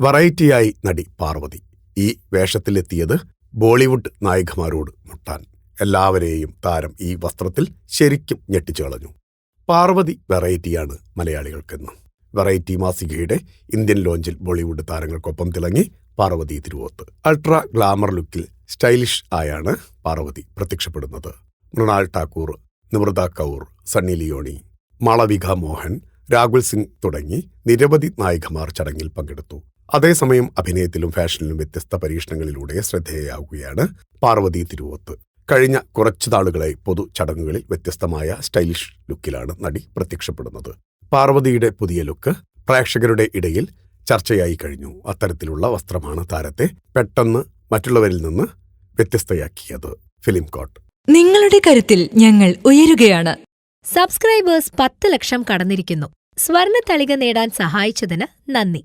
വെറൈറ്റിയായി നടി പാർവതി. ഈ വേഷത്തിലെത്തിയത് ബോളിവുഡ് നായികമാരോട് മുട്ടാൻ. എല്ലാവരെയും താരം ഈ വസ്ത്രത്തിൽ ശരിക്കും ഞെട്ടിച്ചു കളഞ്ഞു. പാർവതി വെറൈറ്റിയാണ് മലയാളികൾക്കെന്ന്. വെറൈറ്റി മാസികയുടെ ഇന്ത്യൻ ലോഞ്ചിൽ ബോളിവുഡ് താരങ്ങൾക്കൊപ്പം തിളങ്ങി പാർവതി തിരുവോത്ത്. അൾട്രാ ഗ്ലാമർ ലുക്കിൽ സ്റ്റൈലിഷ് ആയാണ് പാർവതി പ്രത്യക്ഷപ്പെടുന്നത്. മൃണാൾ ടാക്കൂർ നിമൃത കൗർ സണ്ണി ലിയോണി മാളവിക മോഹൻ രാഹുൽ സിംഗ് തുടങ്ങി നിരവധി നായികമാർ ചടങ്ങിൽ പങ്കെടുത്തു. അതേസമയം അഭിനയത്തിലും ഫാഷനിലും വ്യത്യസ്ത പരീക്ഷണങ്ങളിലൂടെ ശ്രദ്ധേയയാവുകയാണ് പാർവതി തിരുവോത്ത്. കഴിഞ്ഞ കുറച്ചു നാളുകളായി പൊതു ചടങ്ങുകളിൽ വ്യത്യസ്തമായ സ്റ്റൈലിഷ് ലുക്കിലാണ് നടി പ്രത്യക്ഷപ്പെടുന്നത്. പാർവതിയുടെ പുതിയ ലുക്ക് പ്രേക്ഷകരുടെ ഇടയിൽ ചർച്ചയായി കഴിഞ്ഞു. അത്തരത്തിലുള്ള വസ്ത്രമാണ് താരത്തെ പെട്ടെന്ന് മറ്റുള്ളവരിൽ നിന്ന് വ്യത്യസ്തയാക്കിയത് ഫിലിം കോട്ട് നിങ്ങളുടെ കരുത്തിൽ ഞങ്ങൾ ഉയരുകയാണ്. സബ്സ്ക്രൈബേഴ്സ് പത്ത് ലക്ഷം കടന്നിരിക്കുന്നു. സ്വർണ തളിക നേടാൻ സഹായിച്ചതിന് നന്ദി.